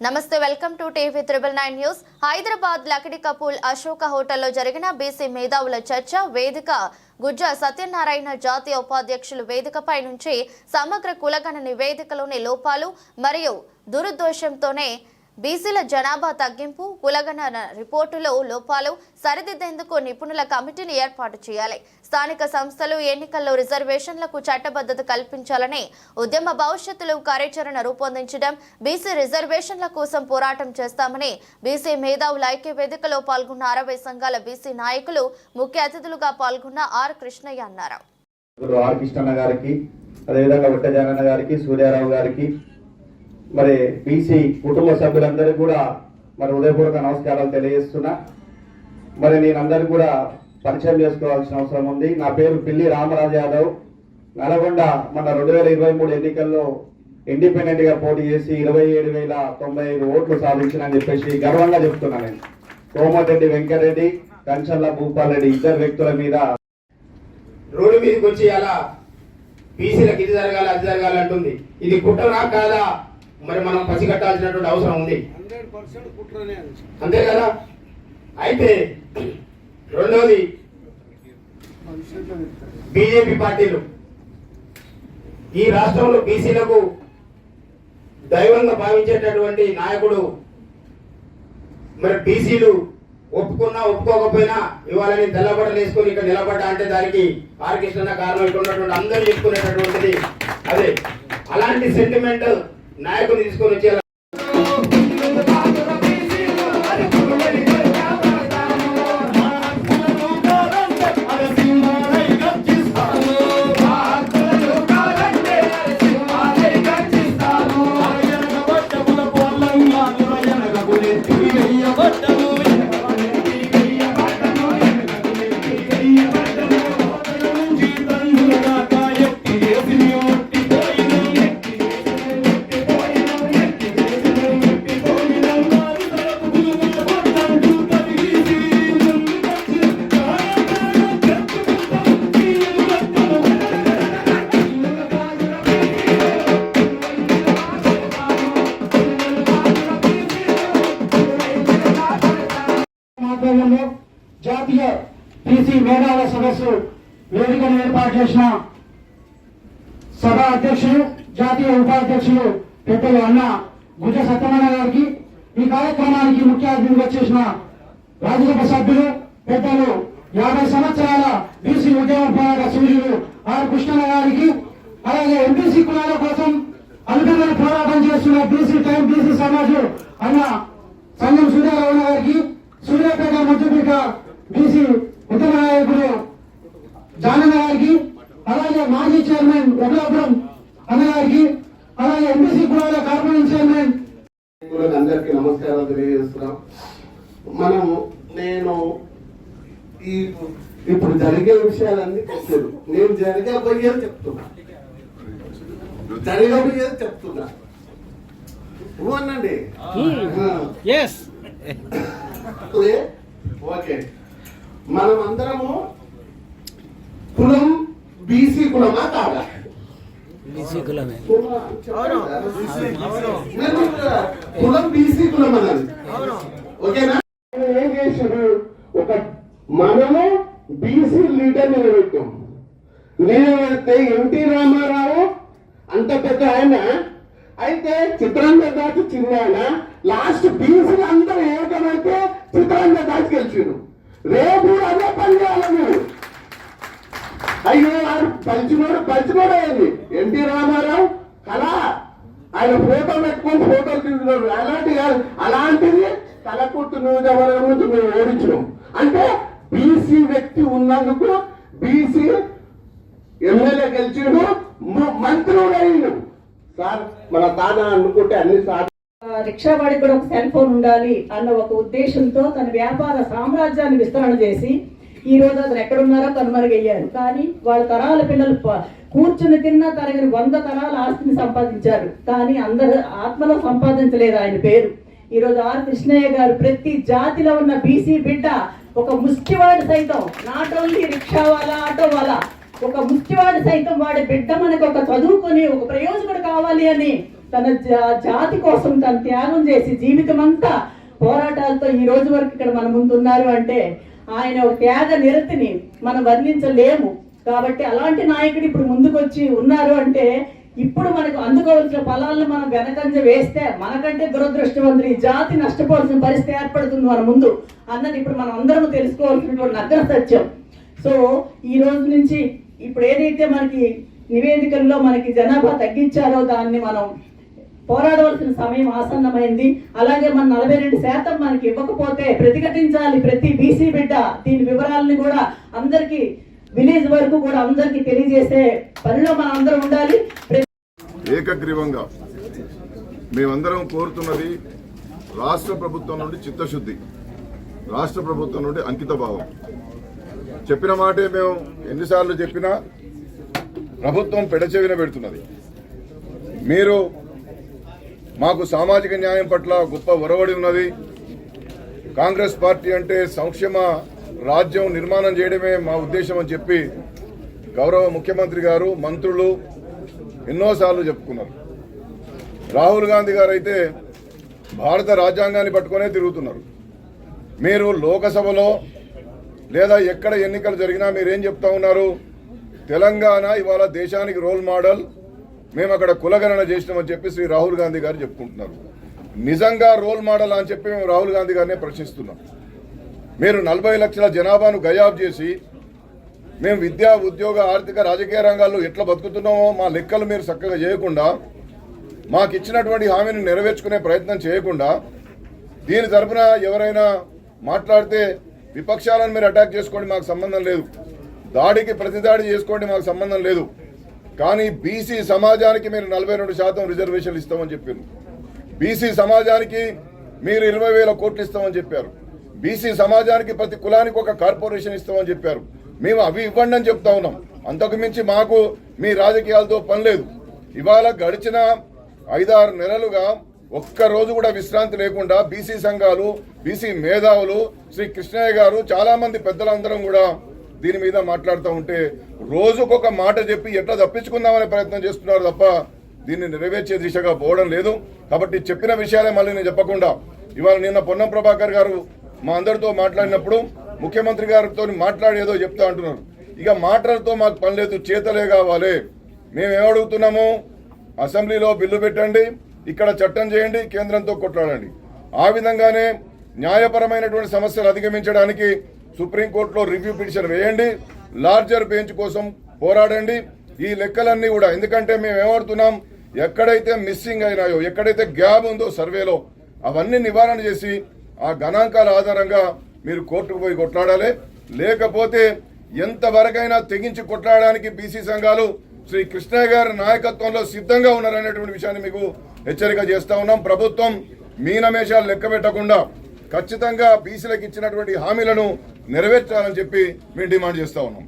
నమస్తే welcome to TV triple nine news. Hyderabad Lakdi Kapul Ashoka హోటల్లో జరిగిన BC మేధావుల చర్చ వేదిక గుజ్జ సత్యనారాయణ జాతీయ ఉపాధ్యక్షులు వేదికపై నుంచి సమగ్ర కులగణ నివేదికలోని లోపాలు మరియు దురుద్దేశంతోనే బీసీల జనాభా తగ్గింపు కులగణన రిపోర్టులో లోపాలు సరిదిద్దేందుకు నిపుణుల కమిటీని ఏర్పాటు చేయాలి. స్థానిక సంస్థలు ఎన్నికల్లో రిజర్వేషన్లకు చట్టబద్ధత కల్పించాలని ఉద్యమ భవిష్యత్తులో కార్యాచరణ రూపొందించడం బీసీ రిజర్వేషన్ల కోసం పోరాటం చేస్తామని బీసీ మేధావుల ఐక్య వేదికలో పాల్గొన్న అరవై సంఘాల బీసీ నాయకులు ముఖ్య అతిథులుగా పాల్గొన్న ఆర్ కృష్ణయ్య అన్నారు. ఆర్ కృష్ణన్న గారికి అదేవిధంగా వెట్టజానన్న గారికి సూర్యారావు గారికి మరి బీసీ కుటుంబ సభ్యులందరికీ కూడా మరి ఉదయపూర్వక నమస్కారాలు తెలియజేస్తున్నా. మరి నేనందరికీ కూడా పరిచయం చేసుకోవాల్సిన అవసరం ఉంది. నా పేరు పిల్లి రామరాజు యాదవ్. నల్గొండ మన రెండు వేల ఇరవై మూడు ఎన్నికల్లో ఇండిపెండెంట్గా పోటీ చేసి ఇరవై ఏడు వేల తొంభై ఐదు ఓట్లు సాధించిన చెప్పేసి గర్వంగా చెప్తున్నా నేను. కోమటిరెడ్డి వెంకటరెడ్డి కంచల్ల భూపాల్ రెడ్డి ఇద్దరు వ్యక్తుల మీద రోడ్డు మీదకి వచ్చి అలా బీసీలకు ఇది జరగాలి అది జరగాలి అంటుంది ఇది కుట్రనా కాదా? మరి మనం పసిగట్టాల్సినటువంటి అవసరం ఉంది. అంతే కదా? అయితే చెప్తారు. బీజేపీ పార్టీలు. ఈ రాష్ట్రంలో బీసీలకు దైవంగా భావించేటటువంటి నాయకుడు మరి బీసీలు ఒప్పుకున్నా ఒప్పుకోకపోయినా ఇవాళ నేను తెల్లబట్టలు వేసుకొని ఇక్కడ నిలబడ్డా అంటే దానికి ఆర్ కృష్ణ కారణం ఇక్కడ ఉన్నటువంటి అందరూ చెప్పుకునేటటువంటిది. అదే అలాంటి సెంటిమెంట్ నాయకుని తీసుకొని వచ్చేలా వేదికను ఏర్పాటు చేసిన సభ అధ్యక్షులు జాతీయ ఉపాధ్యక్షులు పెద్దలు అన్న గుజ సత్యనారాయణ గారికి ఈ కార్యక్రమానికి ముఖ్య అతిథిగా వచ్చేసిన రాజ్యసభ సభ్యులు పెద్దలు యాభై సంవత్సరాల బీసీ ఉద్యమ పోరాట సూర్యులు ఆర్ కృష్ణ గారికి అలాగే ఎంపీసీ కులాల కోసం అనుకరణ పోరాటం చేస్తున్న బీసీ టైం బీసీ సమాజం అన్న సంఘం సూర్యారావు గారికి సూర్యాపేట మధ్యపేట బీసీ ఉత్తమ నాయకులు జానన్న గారికి అలాగే మాజీ చైర్మన్ రఘులాపురం అన్న గారికి అలాగే ఎంపీసీ కులాల కార్పొరేషన్ చైర్మన్. అందరికీ నమస్కారాలు తెలియజేస్తున్నాం. మనం నేను ఈ ఇప్పుడు జరిగే విషయాలన్నీ తెలియదు నేను జరగబోయేది చెప్తున్నా. జరగబోయేది చెప్తున్నా. ఇవ్వనండి ఓకే. మనం అందరము కులం బీసీ కులమా కాదా? నేను కులం బీసీ కులం అన్నది ఓకేనా? ఏం చేశాడు ఒక మనము బీసీ లీడర్ నిలబెట్టాం. నిలబెడితే ఎన్టీ రామారావు అంత పెద్ద ఆయన. అయితే చిత్రాంగ దాటి చిన్న ఆయన. లాస్ట్ బీసీలు అందరూ ఏకమైతే చిత్రాంగ దాటి గెలిచారు రేపు కూడా అదే పని చేయాలి మీరు అయ్యో వాడు పంచినోడు పంచినోడు అయింది ఎన్టీ రామారావు కళ. ఆయన ఫోటో పెట్టుకొని ఫోటోలు తీసుకున్నాడు అలాంటి కాదు అలాంటిది తలకొట్టు నియోజకవర్గం నుంచి మేము ఓడించినాం. అంటే బీసీ వ్యక్తి ఉన్నందుకు బీసీ ఎమ్మెల్యే గెలిచిండు మంత్రుడు మంత్రి అయ్యిండు. సార్ మన తాన అనుకుంటే అన్ని సార్ రిక్షా వాడికి కూడా ఒక సెల్ ఫోన్ ఉండాలి అన్న ఒక ఉద్దేశంతో తన వ్యాపార సామ్రాజ్యాన్ని విస్తరణ చేసి ఈ రోజు అతను ఎక్కడున్నారో కనుమరుగయ్యారు కానీ వాళ్ళ తరాల పిల్లలు కూర్చుని తిన్నా తరగని వంద తరాల ఆస్తిని సంపాదించారు. కానీ అందరు ఆత్మలో సంపాదించలేదు ఆయన పేరు. ఈ రోజు ఆర్ కృష్ణయ్య గారు ప్రతి జాతిలో ఉన్న బీసీ బిడ్డ ఒక ముష్టివాడు సైతం నాట్ ఓన్లీ రిక్షా వాళ్ళ ఆటో వాళ్ళ ఒక ముష్టివాడు సైతం వాడి బిడ్డ మనకు ఒక చదువుకొని ఒక ప్రయోజకుడు కావాలి అని తన జాతి కోసం తన త్యాగం చేసి జీవితం అంతా పోరాటాలతో ఈ రోజు వరకు ఇక్కడ మన ముందు ఉన్నారు అంటే ఆయన పేద నిరతిని మనం వర్ణించలేము. కాబట్టి అలాంటి నాయకుడు ఇప్పుడు ముందుకొచ్చి ఉన్నారు అంటే ఇప్పుడు మనకు అందుకోవాల్సిన ఫలాలను మనం వెనకంజ వేస్తే మనకంటే దురదృష్టవంతులు ఈ జాతి నష్టపోవాల్సిన పరిస్థితి ఏర్పడుతుంది మన ముందు అన్నది ఇప్పుడు మనం అందరం తెలుసుకోవాల్సినటువంటి నగ్న సత్యం. సో ఈ రోజు నుంచి ఇప్పుడు ఏదైతే మనకి నివేదికల్లో మనకి జనాభా తగ్గించారో దాన్ని మనం పోరాడవలసిన సమయం ఆసన్నమైంది. అలాగే మన నలభై రెండు శాతం మనకి ఇవ్వకపోతే ప్రతిఘటించాలి ప్రతి బీసీ బిడ్డ. దీని వివరాలని కూడా అందరికీ విలేజ్ వరకు కూడా అందరికీ తెలియజేసే పనిలో మనం అందరం ఉండాలి. ఏకగ్రీవంగా మేమందరం కోరుతున్నది రాష్ట్ర ప్రభుత్వం నుండి చిత్తశుద్ధి రాష్ట్ర ప్రభుత్వం నుండి అంకిత భావం చెప్పిన మాటే మేము ఎన్నిసార్లు చెప్పినా ప్రభుత్వం పెడచెవిన పెడుతున్నది. మీరు మాకు సామాజిక న్యాయం పట్ల గొప్ప ఒరవడి ఉన్నది. కాంగ్రెస్ పార్టీ అంటే సంక్షేమ రాజ్యం నిర్మాణం చేయడమే మా ఉద్దేశం అని చెప్పి గౌరవ ముఖ్యమంత్రి గారు మంత్రులు ఎన్నోసార్లు చెప్పుకున్నారు. రాహుల్ గాంధీ గారు అయితే భారత రాజ్యాంగాన్ని పట్టుకునే తిరుగుతున్నారు. మీరు లోకసభలో లేదా ఎక్కడ ఎన్నికలు జరిగినా మీరేం చెప్తా ఉన్నారు? తెలంగాణ ఇవాళ దేశానికి రోల్ మోడల్ మేము అక్కడ కులగణన చేసినామని చెప్పి శ్రీ రాహుల్ గాంధీ గారు చెప్పుకుంటున్నారు. నిజంగా రోల్ మోడల్ అని చెప్పి మేము రాహుల్ గాంధీ గారినే ప్రశ్నిస్తున్నాం. మీరు నలభై లక్షల జనాభాను గయాబ్ చేసి మేము విద్యా ఉద్యోగ ఆర్థిక రాజకీయ రంగాల్లో ఎట్లా బతుకుతున్నామో మా లెక్కలు మీరు చక్కగా చేయకుండా మాకు ఇచ్చినటువంటి హామీని నెరవేర్చుకునే ప్రయత్నం చేయకుండా దీని తరఫున ఎవరైనా మాట్లాడితే విపక్షాలను మీరు అటాక్ చేసుకోండి మాకు సంబంధం లేదు. దాడికి ప్రతిదాడి చేసుకోండి మాకు సంబంధం లేదు. కానీ బీసీ సమాజానికి మీరు నలభై రెండు శాతం రిజర్వేషన్లు ఇస్తామని చెప్పారు. బీసీ సమాజానికి మీరు ఇరవై వేల కోట్లు ఇస్తామని చెప్పారు. బీసీ సమాజానికి ప్రతి కులానికి ఒక కార్పొరేషన్ ఇస్తామని చెప్పారు. మేము అవి ఇవ్వండి అని చెప్తా ఉన్నాం. అంతకు మించి మాకు మీ రాజకీయాలతో పని లేదు. ఇవాళ గడిచిన ఐదారు నెలలుగా ఒక్క రోజు కూడా విశ్రాంతి లేకుండా బీసీ సంఘాలు బీసీ మేధావులు శ్రీ కృష్ణయ్య గారు చాలామంది పెద్దలందరం కూడా దీని మీద మాట్లాడుతూ ఉంటే రోజుకొక మాట చెప్పి ఎట్లా తప్పించుకుందామనే ప్రయత్నం చేస్తున్నారు తప్ప దీన్ని నెరవేర్చే దిశగా పోవడం లేదు. కాబట్టి చెప్పిన విషయాలే మళ్ళీ నేను చెప్పకుండా ఇవాళ నిన్న పొన్నం ప్రభాకర్ గారు మా అందరితో మాట్లాడినప్పుడు ముఖ్యమంత్రి గారితో మాట్లాడేదో చెప్తా అంటున్నారు. ఇక మాటలతో మాకు పని లేదు చేతలే కావాలి. మేము ఏమడుగుతున్నాము అసెంబ్లీలో బిల్లు పెట్టండి ఇక్కడ చట్టం చేయండి కేంద్రంతో కొట్లాడండి. ఆ విధంగానే న్యాయపరమైనటువంటి సమస్యలు అధిగమించడానికి సుప్రీంకోర్టులో రివ్యూ పిటిషన్ వేయండి. లార్జర్ బెంచ్ కోసం పోరాడండి. ఈ లెక్కలన్నీ కూడా ఎందుకంటే మేము ఏమడుతున్నాం? ఎక్కడైతే మిస్సింగ్ అయినాయో ఎక్కడైతే గ్యాప్ ఉందో సర్వేలో అవన్నీ నివారణ చేసి ఆ గణాంకాల ఆధారంగా మీరు కోర్టుకు పోయి కొట్లాడాలి. లేకపోతే ఎంతవరకైనా తెగించి కొట్లాడడానికి బీసీ సంఘాలు శ్రీ కృష్ణయ్య గారి నాయకత్వంలో సిద్ధంగా ఉన్నారనేటువంటి విషయాన్ని మీకు హెచ్చరిక చేస్తా ఉన్నాం. ప్రభుత్వం మీనమేషాలు లెక్క పెట్టకుండా ఖచ్చితంగా బీసీలకు ఇచ్చినటువంటి హామీలను నెరవేర్చాలని చెప్పి మేము డిమాండ్ చేస్తా ఉన్నాం.